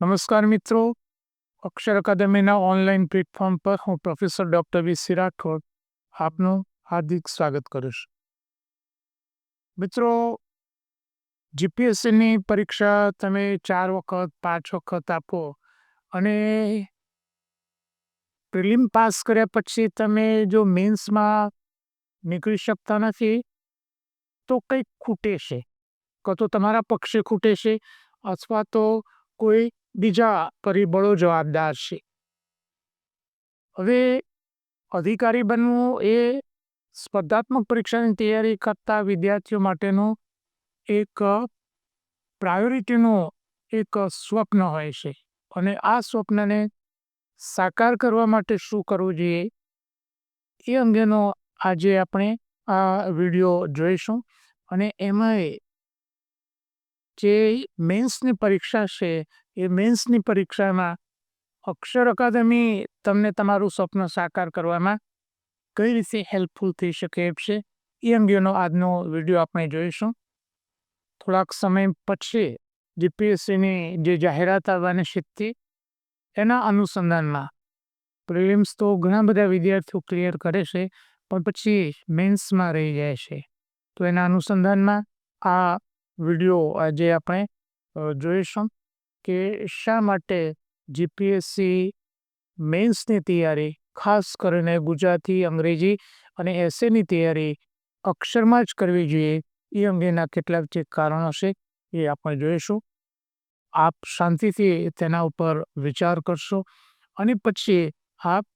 નમસ્કાર મિત્રો. અક્ષર અકાદમીના online platform પર હું professor doctor V C Rathod આપનું હાર્દિક સ્વાગત કરું છું. મિત્રો, જીપીએસસીની પરીક્ષા તમે ચાર વખત, પાંચ વખત આપો અને પ્રિલિમ પાસ કર્યા પછી તમે જો મેન્સમાં નીકળી શકતા નથી, તો કંઈક ખૂટે છે કાં તો તમારા પક્ષે ખૂટે છે અથવા તો કોઈ બીજા પરિબળો જવાબદાર છે. હવે અધિકારી બનવું એ સ્પર્ધાત્મક પરીક્ષાની તૈયારી કરતા વિદ્યાર્થીઓ માટેનું એક પ્રાયોરિટીનું એક સ્વપ્ન હોય છે. અને આ સ્વપ્નને સાકાર કરવા માટે શું કરવું જોઈએ એ અંગેનો આજે આપણે આ વીડિયો જોઈશું. અને એમાંય જે મેન્સની પરીક્ષા છે એ મેન્સની પરીક્ષામાં અક્ષર અકાદમી તમને તમારું સ્વપ્ન સાકાર કરવામાં કઈ રીતે હેલ્પફુલ થઈ શકે એમ છે એ અંગેનો આજનો વીડિયો આપણે જોઈશું. થોડાક સમય પછી જીપીએસસીની જે જાહેરાત આવવાની શીખતી એના અનુસંધાનમાં પ્રિલિમ્સ તો ઘણા બધા વિદ્યાર્થીઓ ક્લિયર કરે છે, પણ પછી મેન્સમાં રહી જાય છે. તો એના અનુસંધાનમાં આ વીડિયો આજે આપણે જોઈશું. કે શા માટે જીપીએસસી મેન્સની તૈયારી, ખાસ કરીને ગુજરાતી, અંગ્રેજી અને એસેની તૈયારી અક્ષરમાં જ કરવી જોઈએ, એ અંગેના કેટલાક જે કારણો છે એ આપણે જોઈશું. આપ શાંતિથી તેના ઉપર વિચાર કરશો અને પછી આપ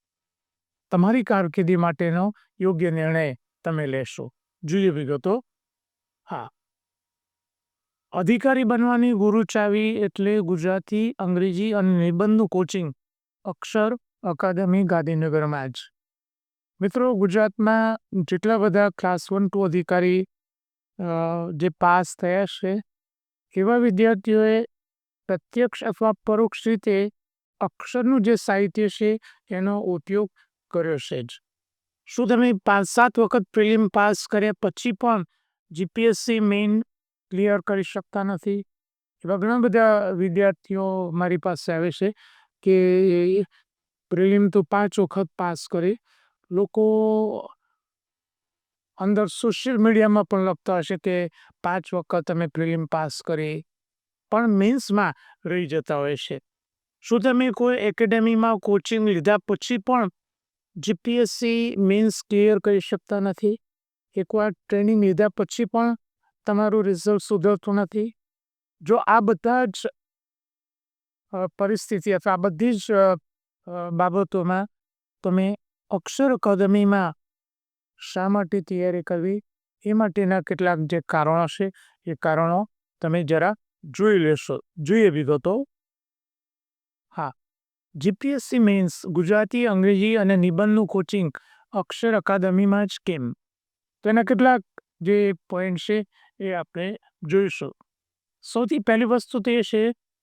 તમારી કારકિર્દી માટેનો યોગ્ય નિર્ણય તમે લેશો. જોઈએ વિગતો. હા. અધિકારી બનવાની ગુરુ ચાવી એટલે ગુજરાતી, અંગ્રેજી અને નિબંધનું કોચિંગ અક્ષર અકાદમી ગાંધીનગરમાં જ મિત્રો, ગુજરાતમાં જેટલા બધા ક્લાસ વન ટુ અધિકારી જે પાસ થયા છે, એવા વિદ્યાર્થીઓએ પ્રત્યક્ષ અથવા પરોક્ષ રીતે અક્ષરનું જે સાહિત્ય છે, એનો ઉપયોગ કર્યો છે જ. શું તમે પાંચ સાત વખત પ્રિલિમ પાસ કર્યા પછી પણ જીપીએસસી મેઇન ક્લિયર કરી શકતા નથી. એવા ઘણા બધા વિદ્યાર્થીઓ મારી પાસે આવે છે કે પ્રિલિમ તો પાંચ વખત પાસ કરે. લોકો અંદર સોશિયલ મીડિયામાં પણ લખતા હશે કે પાંચ વખત અમે પ્રિલિમ પાસ કરી. પણ મેન્સમાં રહી જતા હોય છે. શું તમે કોઈ એકેડેમીમાં કોચિંગ લીધા પછી પણ જીપીએસસી મીન્સ ક્લિયર કરી શકતા નથી? એકવાર ટ્રેનિંગ લીધા પછી પણ તમારું રિઝલ્ટ સુધરતું નથી. જો આ બધા જ પરિસ્થિતિ અથવા આ બધી જ બાબતોમાં તમે અક્ષર અકાદમીમાં શા માટે તૈયારી કરવી? એ માટેના કેટલાક જે કારણો છે, એ કારણો તમે જરા જોઈ લેશો, જોઈએ વિગતો હા. જીપીએસસી મીન્સ ગુજરાતી, અંગ્રેજી અને નિબંધનું કોચિંગ અક્ષર અકાદમીમાં જ કેમ? તેના કેટલાક જે પોઈન્ટ છે એ આપણે જોઈશું. સૌથી પહેલી વસ્તુ તો છે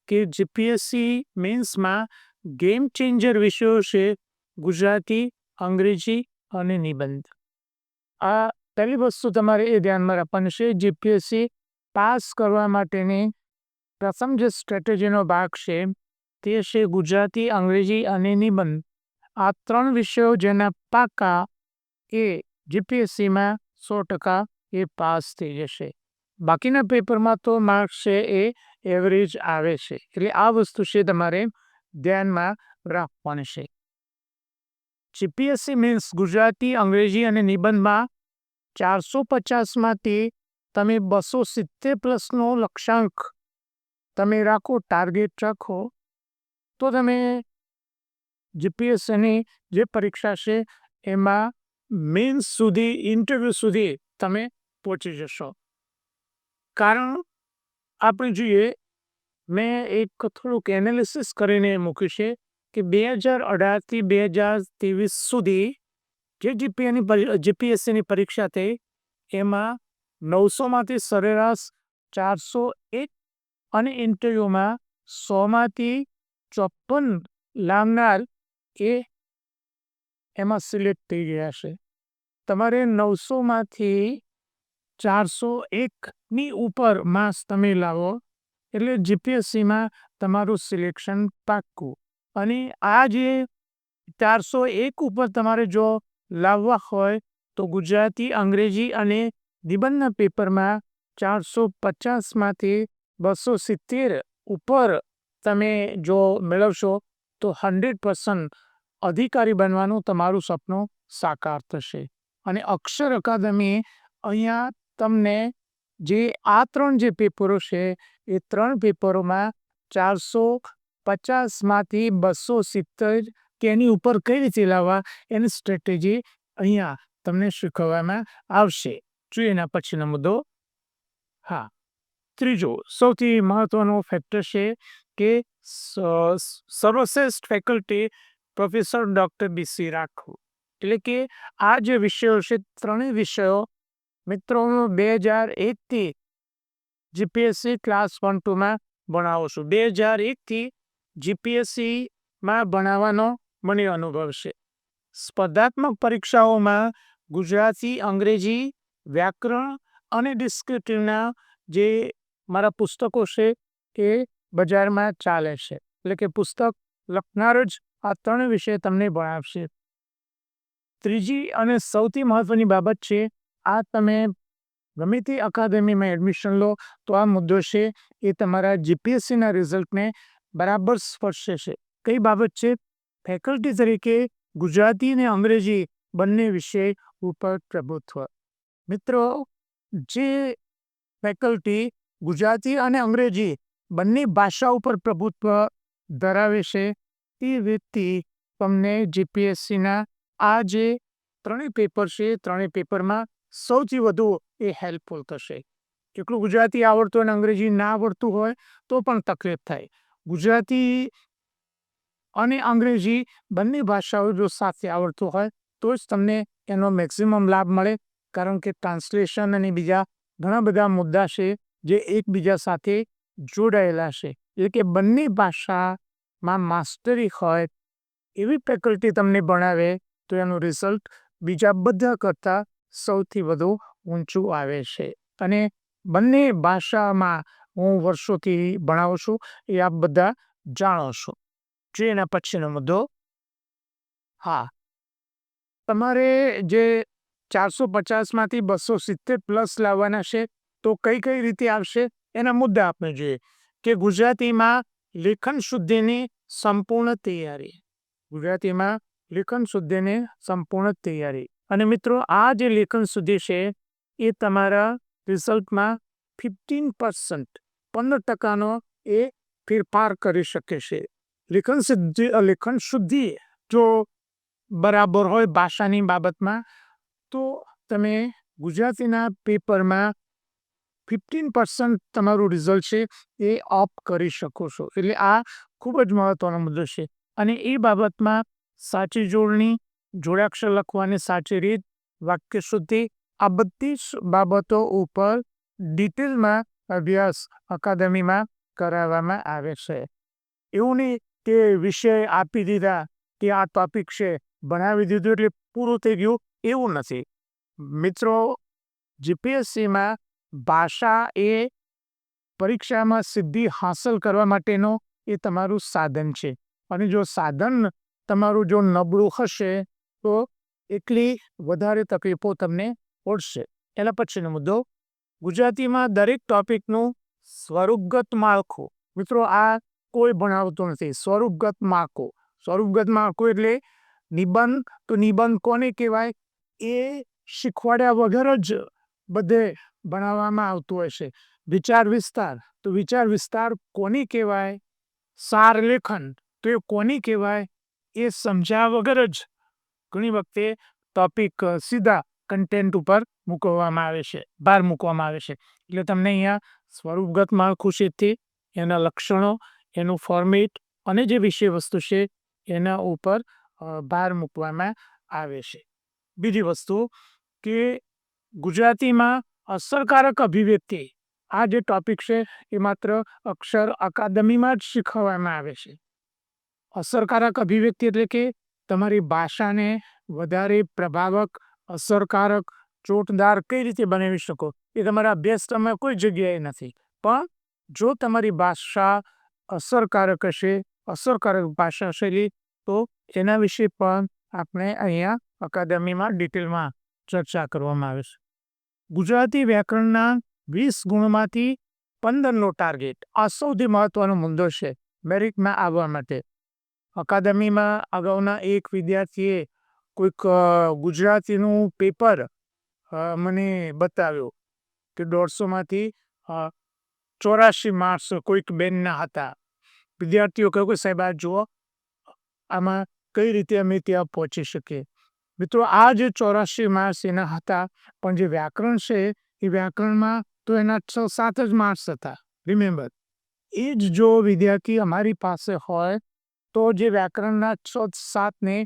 કે જીપીએસસી મેન્સમાં ગેમ ચેન્જર વિષયો છે ગુજરાતી, અંગ્રેજી અને નિબંધ. આ પહેલી વસ્તુ તમારે એ ધ્યાનમાં રાખવાની છે જીપીએસસી પાસ કરવા માટેની પ્રથમ જે સ્ટ્રેટેજીનો ભાગ છે તે છે ગુજરાતી, અંગ્રેજી અને નિબંધ. આ ત્રણ વિષયો જેના પાકા એ જીપીએસસીમાં સો ટકા એ પાસ થઈ જશે. બાકીના પેપરમાં તો માર્ક્સ છે એ એવરેજ આવે છે. એટલે આ વસ્તુ છે તમારે ધ્યાનમાં રાખવાની છે. જીપીએસસી મીન્સ ગુજરાતી, અંગ્રેજી અને નિબંધમાં ચારસો પચાસમાંથી તમે બસો સિત્તેર પ્લસનો લક્ષ્યાંક તમે રાખો ટાર્ગેટ રાખો, તો તમે જીપીએસસીની જે પરીક્ષા છે એમાં મેન્સ સુધી ઇન્ટરવ્યૂ સુધી તમે પહોંચી જશો. કારણ આપણે જોઈએ, મેં એક થોડુંક એનાલિસિસ કરીને મૂક્યું છે કે બે હજાર અઢારથી બે હજાર ત્રેવીસ સુધી જે જીપીએની જીપીએસસીની પરીક્ષા થઈ, એમાં નવસોમાંથી સરેરાશ ચારસો એક અને ઇન્ટરવ્યૂમાં સોમાંથી ચોપન લાવનાર એ એમાં સિલેક્ટ થઈ ગયા છે. તમારે નવસોમાંથી ચારસો એકની ઉપર માસ તમે લાવો, એટલે જીપીએસસીમાં તમારું સિલેક્શન પાક્કું. અને આ જે ચારસો એક ઉપર તમારે જો લાવવા હોય, તો ગુજરાતી, અંગ્રેજી અને નિબંધના પેપરમાં ચારસો પચાસમાંથી બસો સિત્તેર ઉપર તમે જો મેળવશો, તો હંડ્રેડ પર્સન્ટ અધિકારી બનવાનું તમારું સપનું સાકાર થશે. અને અક્ષર અકાદમી અહીંયા તમને જે આ ત્રણ જે પેપરો છે, એ ત્રણ પેપરોમાં ચારસો પચાસમાંથી બસો સિત્તેર કે એની ઉપર કઈ રીતે લાવવા, એની સ્ટ્રેટેજી અહીંયા તમને શીખવવામાં આવશે. જોઈએ એના પછીનો મુદ્દો. હા, ત્રીજો સૌથી મહત્વનો ફેક્ટર છે કે સર્વશ્રેષ્ઠ ફેકલ્ટી પ્રોફેસર ડૉક્ટર બીસી રાખવું. એટલે કે આ જે વિષયો છે, ત્રણેય વિષયો મિત્રો બે હજાર એકથી જીપીએસસી ક્લાસ વન ટુમાં ભણાવો છું. બે હજાર એકથી જીપીએસસીમાં ભણાવવાનો મને અનુભવ છે. સ્પર્ધાત્મક પરીક્ષાઓમાં ગુજરાતી, અંગ્રેજી, વ્યાકરણ અને ડિસ્ક્રિપ્ટિવના જે મારા પુસ્તકો છે એ બજારમાં ચાલે છે. એટલે કે પુસ્તક લખનાર જ આ ત્રણ વિષય તમને ભણાવશે. ત્રીજી અને સૌથી મહત્વની બાબત છે આ તમે ગમે તે અકાદમીમાં એડમિશન લો, તો આ મુદ્દો છે, એ તમારા જીપીએસસીના રિઝલ્ટને બરાબર સ્પર્શે છે. કઈ બાબત છે? ફેકલ્ટી તરીકે ગુજરાતી અને અંગ્રેજી બંને વિષય ઉપર પ્રભુત્વ. મિત્રો, જે ફેકલ્ટી ગુજરાતી અને અંગ્રેજી બંને ભાષા ઉપર પ્રભુત્વ ધરાવે છે તે વ્યક્તિ તમને જીપીએસસીના આ જે ત્રણેય પેપર છે, ત્રણેય પેપરમાં સૌથી વધુ એ હેલ્પફુલ થશે. કેટલું ગુજરાતી આવડતું અને અંગ્રેજી ના આવડતું હોય, તો પણ તકલીફ થાય. ગુજરાતી અને અંગ્રેજી બંને ભાષાઓ જો સાથે આવડતું હોય, તો જ તમને એનો મેક્સિમમ લાભ મળે. કારણ કે ટ્રાન્સલેશન અને બીજા ઘણા બધા મુદ્દા છે, જે એકબીજા સાથે જોડાયેલા છે. એટલે કે બંને ભાષામાં માસ્ટરી હોય, એવી ફેકલ્ટી તમને ભણાવે, તો એનું રિઝલ્ટ બીજા બધા કરતાં સૌથી વધુ ઊંચું આવે છે. અને બંને ભાષામાં હું વર્ષોથી ભણાવું છું, એ આપ બધા જાણો છો. જે એના પછીનો મુદ્દો? હા. તમારે જે ચારસો પચાસમાંથી બસો સિત્તેર પ્લસ લાવવાના છે, તો કઈ કઈ રીતે આવશે? એના મુદ્દા આપણે જોઈએ. કે ગુજરાતીમાં લેખન શુદ્ધિની સંપૂર્ણ તૈયારી. ગુજરાતીમાં લેખન શુદ્ધિની સંપૂર્ણ તૈયારી. અને મિત્રો, આ જે લેખન સુધી છે, એ તમારા રિઝલ્ટમાં ફિફ્ટીન પર્સન્ટ, પંદર ટકાનો એ ફેરફાર કરી શકે છે. લેખન સિદ્ધિ, લેખન શુદ્ધિ જો બરાબર હોય ભાષાની બાબતમાં, તો તમે ગુજરાતીના પેપરમાં ફિફ્ટીન પર્સન્ટ તમારું રિઝલ્ટ છે, એ ઓપ કરી શકો છો. એટલે આ ખૂબ જ મહત્ત્વનો મુદ્દો છે. અને એ બાબતમાં સાચી જોડણી જોડાક્ષર લખવાની સાચી રીત, વાક્ય શુદ્ધિ આ બધી બાબતો ઉપર ડિટેલમાં અભ્યાસ અકાદમીમાં કરાવવામાં આવે છે. એવું નહીં કે વિષય આપી દીધા કે આ ટોપિક છે ભણાવી દીધું એટલે પૂરું થઈ ગયું, એવું નથી. મિત્રો જીપીએસસીમાં ભાષા એ પરીક્ષામાં સિદ્ધિ હાંસલ કરવા માટેનો એ તમારું સાધન છે. અને જો સાધન તમારું જો નબળું હશે તો એટલી વધારે તકલીફો તમને પડશે. એના પછીનો મુદ્દો, ગુજરાતીમાં દરેક ટોપિકનું સ્વરૂપગત માળખું. મિત્રો, આ કોઈ ભણાવતું નથી. સ્વરૂપગત માળખું. સ્વરૂપગત માળખું એટલે નિબંધ, તો નિબંધ કોને કહેવાય? એ શીખવાડ્યા વગર જ બધે ભણાવવામાં આવતું હોય છે. વિચાર વિસ્તાર, તો વિચાર વિસ્તાર કોની કહેવાય? સાર લેખન, તો એ કોની કહેવાય? એ સમજ્યા વગર જ ઘણી વખતે ટોપિક સીધા કન્ટેન્ટ ઉપર મૂકવામાં આવે છે, બહાર મૂકવામાં આવે છે. એટલે તમને અહીંયા સ્વરૂપગત માળખુશીથી એના લક્ષણો, એનું ફોર્મેટ અને જે વિષય વસ્તુ છે એના ઉપર ભાર મૂકવામાં આવે છે. બીજી વસ્તુ કે ગુજરાતીમાં અસરકારક અભિવ્યક્તિ, આ જે ટોપિક છે એ માત્ર અક્ષર અકાદમીમાં જ શીખવવામાં આવે છે. અસરકારક અભિવ્યક્તિ એટલે કે તમારી ભાષાને વધારે પ્રભાવક, અસરકારક, ચોટદાર કઈ રીતે બનાવી શકો? એ તમારા અભ્યાસક્રમમાં કોઈ જગ્યાએ નથી. પણ જો તમારી ભાષા અસરકારક હશે, અસરકારક ભાષા શૈલી, તો એના વિશે પણ આપણે અહીંયા અકાદમીમાં ડિટેલમાં ચર્ચા કરવામાં આવે છે. ગુજરાતી વ્યાકરણના વીસ ગુણમાંથી પંદરનો ટાર્ગેટ આ સૌથી મહત્વનો મુદ્દો છે, મેરિટમાં આવવા માટે. અકાદમીમાં અગાઉના એક વિદ્યાર્થીએ કોઈક ગુજરાતીનું પેપર મને બતાવ્યું કે દોઢસોમાંથી ચોરાશી માર્ક્સ કોઈક બેનના હતા. વિદ્યાર્થીઓ કહ્યું કે, સાહેબ, આ જુઓ, આમાં કઈ રીતે અમે ત્યાં પહોંચી શકીએ? મિત્રો, આ જે ચોરાશી માર્ક્સ એના હતા, પણ જે વ્યાકરણ છે, એ વ્યાકરણમાં તો એના છ, સાત જ માર્ક્સ હતા. રિમેમ્બર. એ જ જો વિદ્યાર્થી અમારી પાસે હોય તો જે વ્યાકરણના છ સાત ને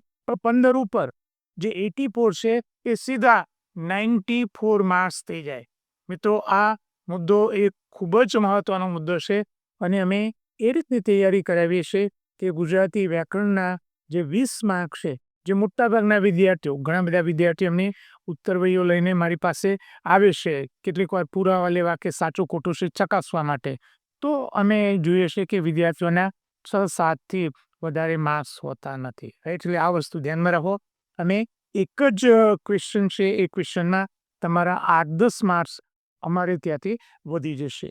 પંદર ઉપર જે એટી ફોર છે એ સીધા નાઇન્ટી ફોર માર્ક્સ થઈ જાય. મિત્રો, આ મુદ્દો એ ખૂબ જ મહત્વનો મુદ્દો છે અને અમે એ રીતની તૈયારી કરાવીએ છીએ કે ગુજરાતી વ્યાકરણના જે વીસ માર્ક છે, જે મોટાભાગના વિદ્યાર્થીઓ, ઘણા બધા વિદ્યાર્થીઓ એમની ઉત્તરવહીઓ લઈને મારી પાસે આવે છે, કેટલીક વાર પુરાવા લેવા કે સાચું ખોટું છે ચકાસવા માટે. તો અમે જોઈએ છીએ કે વિદ્યાર્થીઓના છ સાતથી વધારે માર્ક્સ હોતા નથી એટલે આ વસ્તુ ધ્યાનમાં રાખો. અને એક જ ક્વેશ્ચન છે, એ ક્વેશ્ચનમાં તમારા આઠ દસ માર્ક્સ અમારે ત્યાંથી વધી જશે.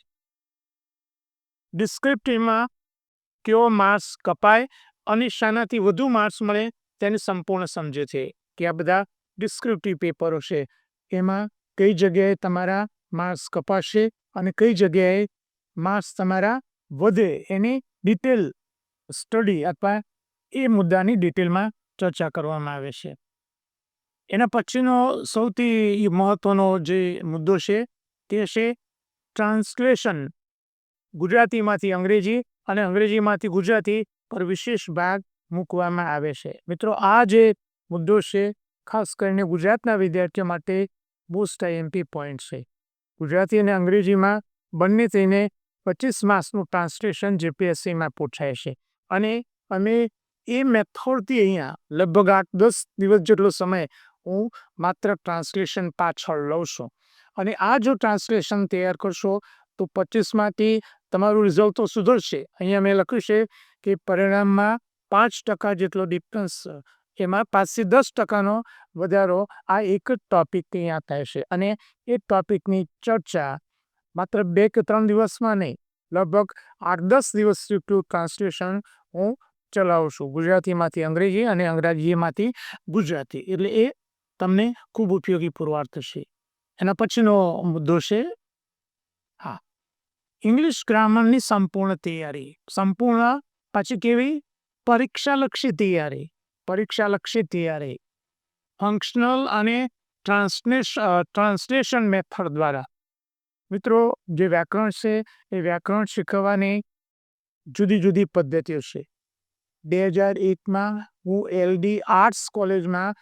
ડિસ્ક્રિપ્ટિવમાં કેવો માર્ક્સ કપાય અને શાનાથી વધુ માર્ક્સ મળે તેને સંપૂર્ણ સમજે છે કે આ બધા ડિસ્ક્રિપ્ટિવ પેપરો છે. એમાં કઈ જગ્યાએ તમારા માર્ક્સ કપાશે અને કઈ જગ્યાએ માર્ક્સ તમારા વધે એની ડિટેલ સ્ટડી અથવા એ મુદ્દાની ડિટેલમાં ચર્ચા કરવામાં આવે છે. એના પછીનો સૌથી મહત્વનો જે મુદ્દો છે તે છે ટ્રાન્સલેશન. ગુજરાતીમાંથી અંગ્રેજી અને અંગ્રેજીમાંથી ગુજરાતી પર વિશેષ ભાગ મૂકવામાં આવે છે. મિત્રો, આ જે મુદ્દો છે, ખાસ કરીને ગુજરાતના વિદ્યાર્થીઓ માટે મોસ્ટ આઈએમપી પોઈન્ટ છે. ગુજરાતી અને અંગ્રેજીમાં બંને થઈને પચીસ માર્ક્સનું ટ્રાન્સલેશન જીપીએસસીમાં પૂછાય છે. અને અમે એ મેથોડથી અહીંયા લગભગ આઠ દસ દિવસ જેટલો સમય હું માત્ર ટ્રાન્સલેશન પાછળ લઉં છું. અને આ જો ટ્રાન્સલેશન તૈયાર કરશો, તો પચીસમાંથી તમારું રિઝલ્ટ તો સુધરશે. અહીંયા મેં લખ્યું છે કે પરિણામમાં પાંચ ટકા જેટલો ડિફરન્સ, એમાં પાંચથી દસ ટકાનો વધારો આ એક જ ટોપિક અહીંયા થાય છે. અને એ ટોપિકની ચર્ચા માત્ર બે કે ત્રણ દિવસમાં નહીં, લગભગ આઠ દસ દિવસ જેટલું ટ્રાન્સલેશન હું ચલાવું છું. ગુજરાતીમાંથી અંગ્રેજી અને અંગ્રેજીમાંથી ગુજરાતી. એટલે એ તમને ખૂબ ઉપયોગી પુરવાર થશે. એના પછીનો મુદ્દો છે, હા, ઇંગ્લિશ ગ્રામરની સંપૂર્ણ તૈયારી. સંપૂર્ણ પાછી કેવી? પરીક્ષાલક્ષી તૈયારી. પરીક્ષાલક્ષી તૈયારી. ફંક્શનલ અને ટ્રાન્સલેશ ટ્રાન્સલેશન મેથડ દ્વારા. મિત્રો, જે વ્યાકરણ છે, એ વ્યાકરણ શીખવવાની જુદી જુદી પદ્ધતિઓ છે. બે હજાર એકમાં હું એલડી આર્ટ્સ કોલેજમાં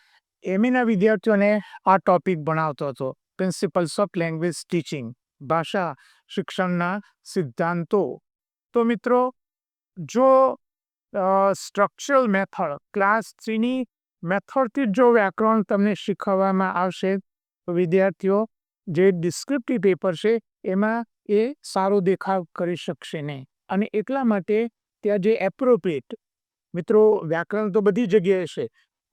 એમએના વિદ્યાર્થીઓને આ ટોપિક ભણાવતો હતો. પ્રિન્સિપલ્સ ઓફ લેંગ્વેજ ટીચિંગ ભાષા શિક્ષણના સિદ્ધાંતો. તો મિત્રો, જો સ્ટ્રક્ચરલ મેથડ ક્લાસ થ્રીની મેથડથી જો વ્યાકરણ તમને શીખવવામાં આવશે, તો વિદ્યાર્થીઓ, જે ડિસ્ક્રિપ્ટિવ પેપર છે, એમાં એ સારો દેખાવ કરી શકશે નહીં. અને એટલા માટે ત્યાં જે એપ્રોપ્રિએટ મિત્રો વ્યાકરણ તો બધી જગ્યાએ છે,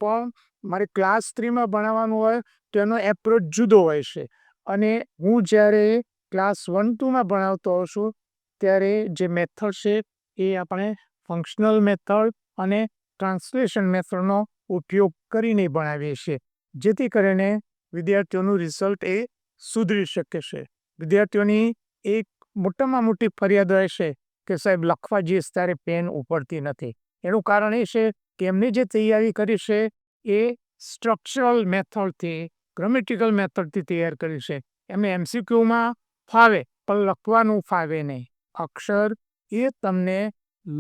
પણ મારે ક્લાસ થ્રીમાં ભણાવવાનું હોય તો એનો એપ્રોચ જુદો હોય છે. અને હું જ્યારે ક્લાસ વન ટુમાં ભણાવતો હોઉં છું, ત્યારે જે મેથડ છે એ આપણે ફંક્શનલ મેથડ અને ટ્રાન્સલેશન મેથડનો ઉપયોગ કરીને ભણાવીએ છીએ, જેથી કરીને વિદ્યાર્થીઓનું રિઝલ્ટ એ સુધરી શકે છે. વિદ્યાર્થીઓની એક મોટામાં મોટી ફરિયાદ હોય છે કે સાહેબ લખવા જઈએ ત્યારે પેન ઉપડતી નથી. એનું કારણ એ છે કે એમને જે તૈયારી કરી છે એ સ્ટ્રક્ચરલ મેથડથી ગ્રામેટિકલ મેથડથી તૈયાર કરી છે. એમને એમસીક્યુમાં ફાવે, પણ લખવાનું ફાવે નહીં. અક્ષર એ તમને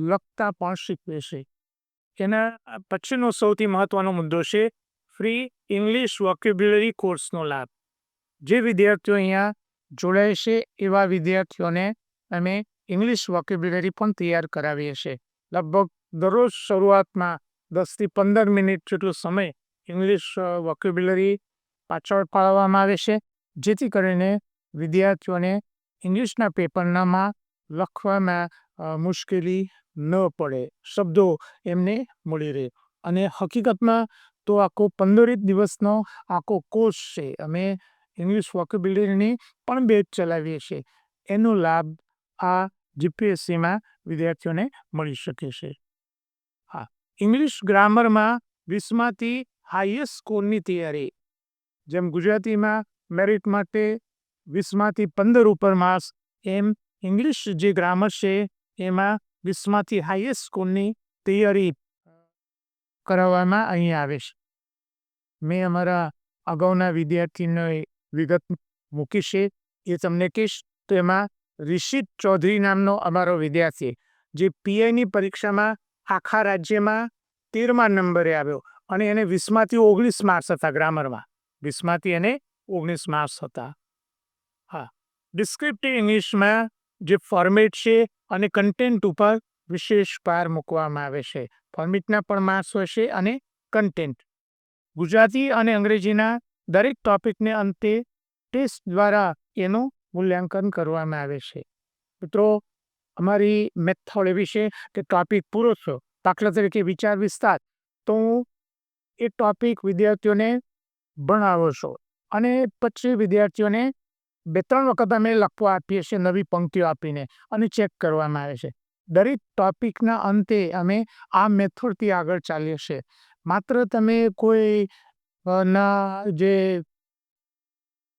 લખતા પણ શીખવે છે. એના પછીનો સૌથી મહત્વનો મુદ્દો છે ફ્રી ઇંગ્લિશ વોક્યુબ્યુલરી કોર્સનો લાભ. જે વિદ્યાર્થીઓ અહીંયા જોડાય છે એવા વિદ્યાર્થીઓને અમે ઇંગ્લિશ વોકેબ્યુલરી પણ તૈયાર કરાવીએ છીએ લગભગ દરરોજ શરૂઆતમાં દસથી પંદર મિનિટ જેટલો સમય ઇંગ્લિશ વોકેબ્યુલરી પાછળ પાડવામાં આવે છે. જેથી કરીને વિદ્યાર્થીઓને ઇંગ્લિશના પેપરનામાં લખવામાં મુશ્કેલી ન પડે, શબ્દો એમને મળી રહે. અને હકીકતમાં તો આખો પંદરેક દિવસનો આખો કોર્સ છે. અમે ઇંગ્લિશ વોકેબ્યુલરીની પણ બેચ ચલાવીએ છીએ. એનો લાભ આ જીપીએસસીમાં વિદ્યાર્થીઓને મળી શકે છે. હા, ઇંગ્લિશ ગ્રામરમાં વીસમાંથી હાઈએસ્ટ સ્કોરની તૈયારી. જેમ ગુજરાતીમાં મેરિટ માટે વીસમાંથી પંદર ઉપર માર્ક્સ, એમ ઇંગ્લિશ જે ગ્રામર છે, એમાં વીસમાંથી હાઈએસ્ટ સ્કોરની તૈયારી કરાવવામાં અહીં આવે છે. મેં અમારા અગાઉના વિદ્યાર્થીને વિગત મૂકી છે, એ તમને કહીશ, તો એમાં રિષિત ચૌધરી નામનો અમારો વિદ્યાર્થી, જે પીઆઈની પરીક્ષામાં આખા રાજ્યમાં તેરમા નંબરે આવ્યો અને એને વીસમાંથી ઓગણીસ માર્ક્સ હતા ગ્રામરમાં. વીસમાંથી એને ઓગણીસ માર્ક્સ હતા. હા ડિસ્ક્રિપ્ટિવ ઇંગ્લિશમાં જે ફોર્મેટ છે અને કન્ટેન્ટ ઉપર વિશેષ ભાર મૂકવામાં આવે છે. ફોર્મેટના પણ માર્ક્સ છે અને કન્ટેન્ટ ગુજરાતી અને અંગ્રેજીના દરેક ટોપિકને અંતે ટેસ્ટ દ્વારા એનું મૂલ્યાંકન કરવામાં આવે છે. મિત્રો, અમારી મેથડ એવી છે કે ટોપિક પૂરો થયો. દાખલા તરીકે વિચાર વિસ્તાર. તો હું એ ટોપિક વિદ્યાર્થીઓને ભણાવો છો. અને પછી વિદ્યાર્થીઓને બે ત્રણ વખત અમે લખવા આપીએ છીએ નવી પંક્તિઓ આપીને અને ચેક કરવામાં આવે છે. દરેક ટોપિકના અંતે અમે આ મેથડથી આગળ ચાલીએ છીએ. માત્ર તમે કોઈ ના, જે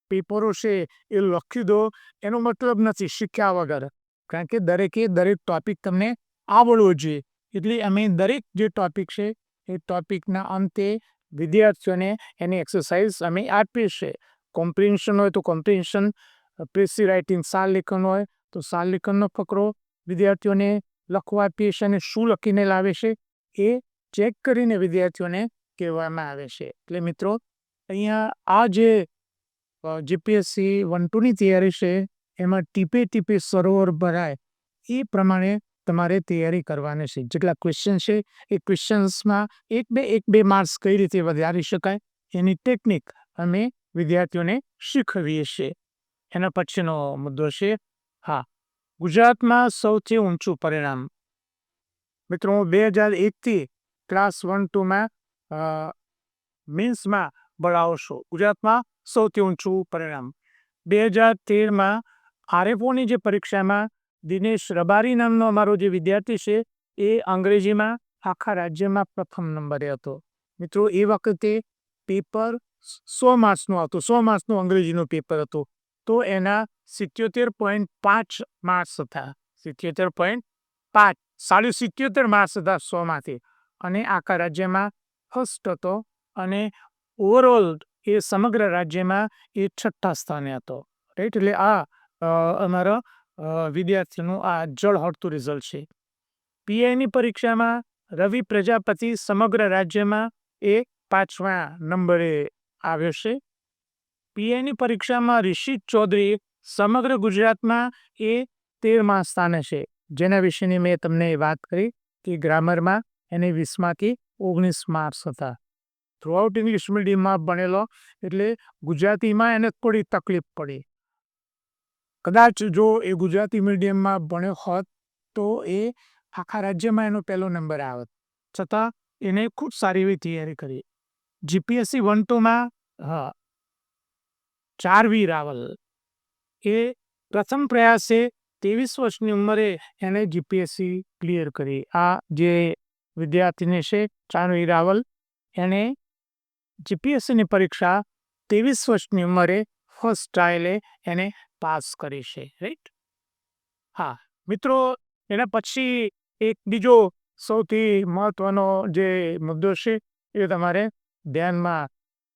પેપરો છે એ લખી દો, એનો મતલબ નથી શીખ્યા વગર. કારણ કે દરેકે દરેક ટોપિક તમને આવડવો જોઈએ. એટલે અમે દરેક જે ટોપિક છે, એ ટોપિકના અંતે વિદ્યાર્થીઓને એની એક્સરસાઇઝ અમે આપીએ છીએ. કોમ્પ્રિહેન્શન હોય તો કોમ્પ્રિહેન્શન પ્રેસી રાઇટિંગ સાર લેખન હોય તો સાર લેખનનો ફકરો વિદ્યાર્થીઓને લખવા આપીએ છીએ અને શું લખીને લાવે છે એ ચેક કરીને વિદ્યાર્થીઓને કહેવામાં આવે છે. એટલે મિત્રો, અહીંયા આ જે જીપીએસસી વન ટુની તૈયારી છે, એમાં ટીપે ટીપે સરોવર ભરાય, એ પ્રમાણે તમારે તૈયારી કરવાની છે. જેટલા ક્વેશ્ચન છે, એ ક્વેશ્ચન્સમાં એક બે એક બે માર્ક્સ કઈ રીતે વધારી શકાય, એની ટેકનિક અમે વિદ્યાર્થીઓને શીખવીએ છીએ. એના પછીનો મુદ્દો છે, હા, ગુજરાતમાં સૌથી ઊંચું પરિણામ. મિત્રો, હું બે હજાર એકથી ક્લાસ વન ટુમાં મીન્સમાં છું ગુજરાતમાં સૌથી ઊંચું પરિણામ. બે હજાર તેરમાં આરએફઓની જે પરીક્ષામાં દિનેશ રબારી નામનો અમારો જે વિદ્યાર્થી છે, એ અંગ્રેજીમાં આખા રાજ્યમાં પ્રથમ નંબરે હતો. મિત્રો, એ વખતે પેપર સો માર્ક્સનું હતું સો માર્ક્સનું અંગ્રેજીનું પેપર હતું. તો એના સિત્યોતેર પોઈન્ટ પાંચ માર્ક્સ હતા સિત્યોતેર પોઈન્ટ પાંચ, સાડી સિત્યોતેર માર્ક્સ હતા સોમાંથી અને આખા રાજ્યમાં ફર્સ્ટ હતો અને ઓવરઓલ એ સમગ્ર રાજ્યમાં એ છઠ્ઠા સ્થાને હતો. રાઈટ એટલે આ અમારા વિદ્યાર્થીનું આ જળહળતું રિઝલ્ટ છે. પીઆઈની પરીક્ષામાં રવિ પ્રજાપતિ સમગ્ર રાજ્યમાં એ પાંચમા નંબરે આવ્યો છે. પીઆઈની પરીક્ષામાં રિષિત ચૌધરી સમગ્ર ગુજરાતમાં એ તેરમા સ્થાને છે. જેના વિશેની મેં તમને વાત કરી કે ગ્રામરમાં, એને વીસમાંથી ઓગણીસ માર્ક્સ હતા. થ્રુઆઉટ ઇંગ્લિશ મીડિયમમાં ભણેલો, એટલે ગુજરાતીમાં એને થોડી તકલીફ પડી. કદાચ જો એ ગુજરાતી મીડિયમમાં ભણ્યો હોત, તો એ આખા રાજ્યમાં એનો પહેલો નંબર આવત. છતાં એને ખૂબ સારી એવી તૈયારી કરી. જીપીએસસી વન ટુમાં હા ચાર વી રાવલ. એ પ્રથમ પ્રયાસે ત્રેવીસ વર્ષની ઉંમરે એણે જીપીએસસી ક્લિયર કરી. આ જે વિદ્યાર્થીને છે, ચારવી રાવલ એણે જીપીએસસીની પરીક્ષા ત્રેવીસ વર્ષની ઉંમરે ફર્સ્ટ ટ્રાયલે એને પાસ કરી છે રાઈટ હા, મિત્રો, એના પછી એક બીજો સૌથી મહત્વનો જે મુદ્દો છે એ તમારે ધ્યાનમાં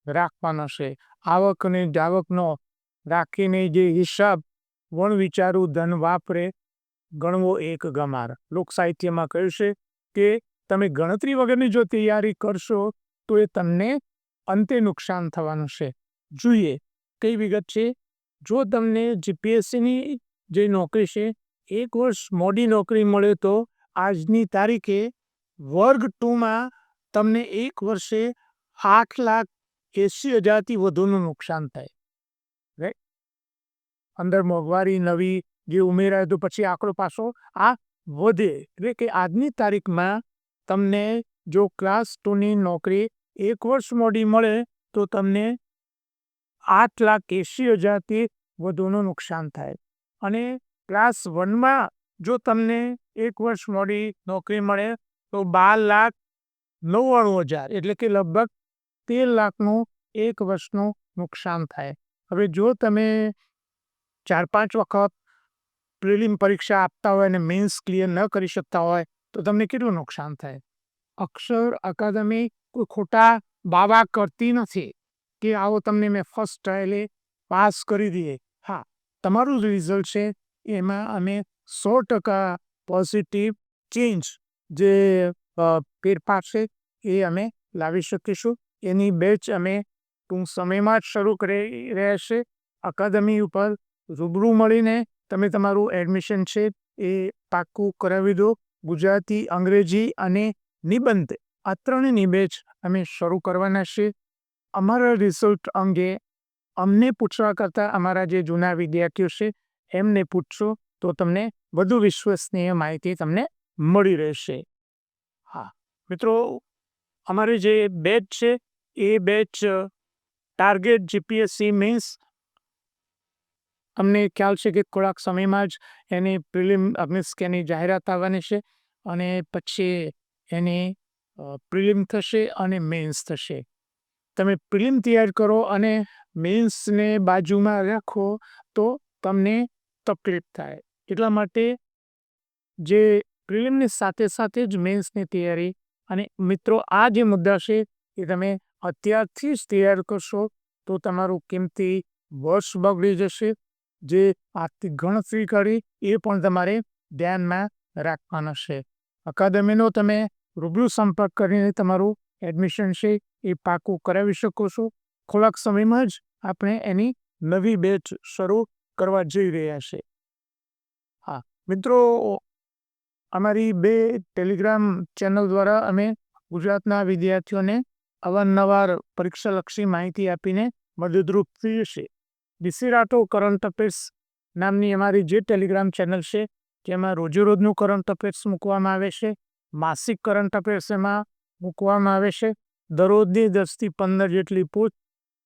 રાખવાનો છે. આવક અને જાવકનો રાખીને જે હિસાબ વણ વિચારું ધન વાપરે ગણવો એક ગમાર. લોક સાહિત્યમાં કહ્યું છે કે, તમે ગણતરી વગરની જો તૈયારી કરશો, તો એ તમને અંતે નુકસાન થવાનું છે. જોઈએ, કઈ વિગત છે? જો તમને જીપીએસસીની જે નોકરી છે, એક વર્ષ મોડી નોકરી મળે તો આજની તારીખે વર્ગ ટુમાં તમને એક વર્ષે આઠ લાખ એંસી હજારથી વધુનું નુકસાન થાય. રાઈટ અંદર મોંઘવારી, નવી જે ઉમેરાય તો પછી આંકડો પાછો આ વધે. એટલે કે આજની તારીખમાં તમને જો ક્લાસ ટુની નોકરી એક વર્ષ મોડી મળે તો તમને આઠ લાખ એંશી હજારથી વધુનું નુકસાન થાય. અને ક્લાસ વનમાં જો તમને એક વર્ષ મોડી નોકરી મળે તો બાર લાખ નવ્વાણું હજાર એટલે કે લગભગ તેર લાખનું એક વર્ષનું નુકસાન થાય. હવે જો તમે ચાર પાંચ વખત પ્રિલિમ પરીક્ષા આપતા હોય અને મેન્સ ક્લિયર ન કરી શકતા હોય તો તમને કેટલું નુકસાન થાય? અક્ષર અકાદમી કોઈ ખોટા બાવા કરતી નથી કે આવો તમને મેં ફર્સ્ટ ટ્રાયલે પાસ કરી દઈએ હા, તમારું જ રિઝલ્ટ છે, એમાં અમે સો ટકા પોઝિટિવ ચેન્જ જે ફેરફાર છે એ અમે લાવી શકીશું. એની બેચ અમે ટૂંક સમયમાં જ શરૂ કરી રહ્યા છે. અકાદમી ઉપર રૂબરૂ મળીને તમે તમારું એડમિશન છે એ પાક્કું કરાવી દો. ગુજરાતી, અંગ્રેજી અને નિબંધ. આ ત્રણેયની બેચ અમે શરૂ કરવાના છીએ. અમારા રિઝલ્ટ અંગે અમને પૂછવા કરતાં અમારા જે જૂના વિદ્યાર્થીઓ છે, એમને પૂછશો તો તમને વધુ વિશ્વસનીય માહિતી તમને મળી રહેશે. હા, મિત્રો, અમારી જે બેચ છે, એ બેચ ટાર્ગેટ જીપીએસસી મીન્સ અમને ખ્યાલ છે કે થોડાક સમયમાં જ એની પ્રિલિમ મીન્સ કે એની જાહેરાત આવવાની છે અને પછી એની પ્રિલિમ થશે અને મેન્સ થશે. તમે પ્રિલિમ તૈયાર કરો અને મેન્સને બાજુમાં રાખો તો તમને તકલીફ થાય. એટલા માટે જે પ્રિલિમની સાથે સાથે જ મેન્સની તૈયારી અને મિત્રો, આ જે મુદ્દા છે એ તમે અત્યારથી જ તૈયાર કરશો તો તમારું કિંમતી વર્ષ બગડી જશે. જે આર્થિક ગણતરી કરી એ પણ તમારે ધ્યાનમાં રાખવાના છે. અકાદમીનો તમે રૂબરૂ સંપર્ક કરીને તમારું એડમિશન છે એ પાકું કરાવી શકો છો. થોડાક સમયમાં જ આપણે એની નવી બેચ શરૂ કરવા જઈ રહ્યા છે. હા, મિત્રો, અમારી બે ટેલિગ્રામ ચેનલ દ્વારા અમે ગુજરાતના વિદ્યાર્થીઓને અવારનવાર પરીક્ષાલક્ષી માહિતી આપીને મદદરૂપ થઈએ છીએ. ડીસી રાઠો કરંટ અફેર્સ નામની અમારી જે ટેલિગ્રામ ચેનલ છે, જેમાં રોજેરોજનું કરંટ અફેર્સ મૂકવામાં આવે છે માસિક કરંટ અફેર્સ એમાં મૂકવામાં આવે છે. દરરોજની દસથી પંદર જેટલી પોસ્ટ,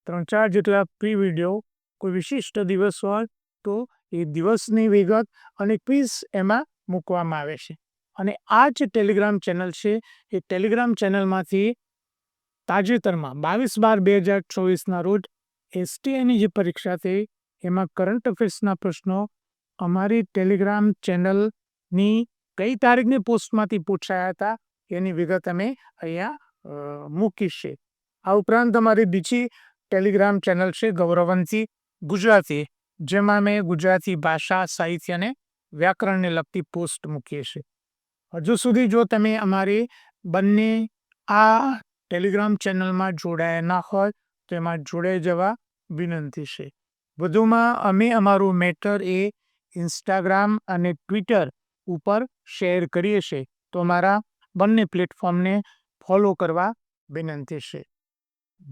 ત્રણ ચાર જેટલા પ્રી વીડિયો કોઈ વિશિષ્ટ દિવસ હોય તો એ દિવસની વિગત અને ક્વિઝ એમાં મૂકવામાં આવે છે. અને આ જે ટેલિગ્રામ ચેનલ છે. એ ટેલિગ્રામ ચેનલમાંથી તાજેતરમાં બાવીસ બાર બે હજાર ચોવીસના રોજ એસટીઆઈની જે પરીક્ષા થઈ, એમાં કરંટ અફેર્સના પ્રશ્નો અમારી ટેલિગ્રામ ચેનલની કઈ તારીખની પોસ્ટમાંથી પૂછાયા હતા, એની વિગત અમે અહીંયા મૂકીશે આ ઉપરાંત તમારી બીજી ટેલિગ્રામ ચેનલ છે ગૌરવંશી ગુજરાતી, જેમાં અમે ગુજરાતી ભાષા, સાહિત્ય અને વ્યાકરણને લગતી પોસ્ટ મૂકીએ છીએ. હજુ સુધી જો તમે અમારી બંને આ ટેલિગ્રામ ચેનલમાં જોડાયા ના હોય, તો એમાં જોડાઈ જવા વિનંતી છે. વધુમાં અમે અમારું મેટર એ ઇન્સ્ટાગ્રામ અને ટ્વિટર ઉપર શેર કરીએ છીએ, તો અમારા બંને પ્લેટફોર્મને ફોલો કરવા વિનંતી છે.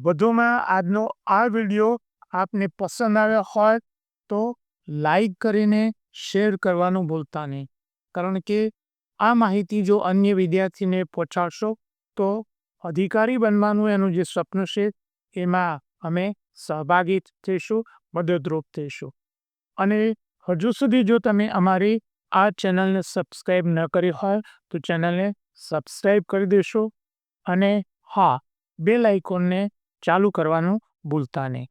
વધુમાં આજનો આ વીડિયો આપને પસંદ આવ્યો હોય તો લાઈક કરીને શેર કરવાનું ભૂલતા નહીં. કારણ કે આ માહિતી જો અન્ય વિદ્યાર્થીને પહોંચાડશો, તો અધિકારી બનવાનું એનું જે સ્વપ્ન છે, એમાં અમે સહભાગી થઈશું, મદદરૂપ થઈશું. અને હજુ સુધી જો તમે અમારી આ ચેનલને સબસ્ક્રાઈબ ન કરી હોય તો ચેનલને સબસ્ક્રાઈબ કરી દેશો અને હા, બે લાઇકોનને ચાલુ કરવાનું ભૂલતા નહીં.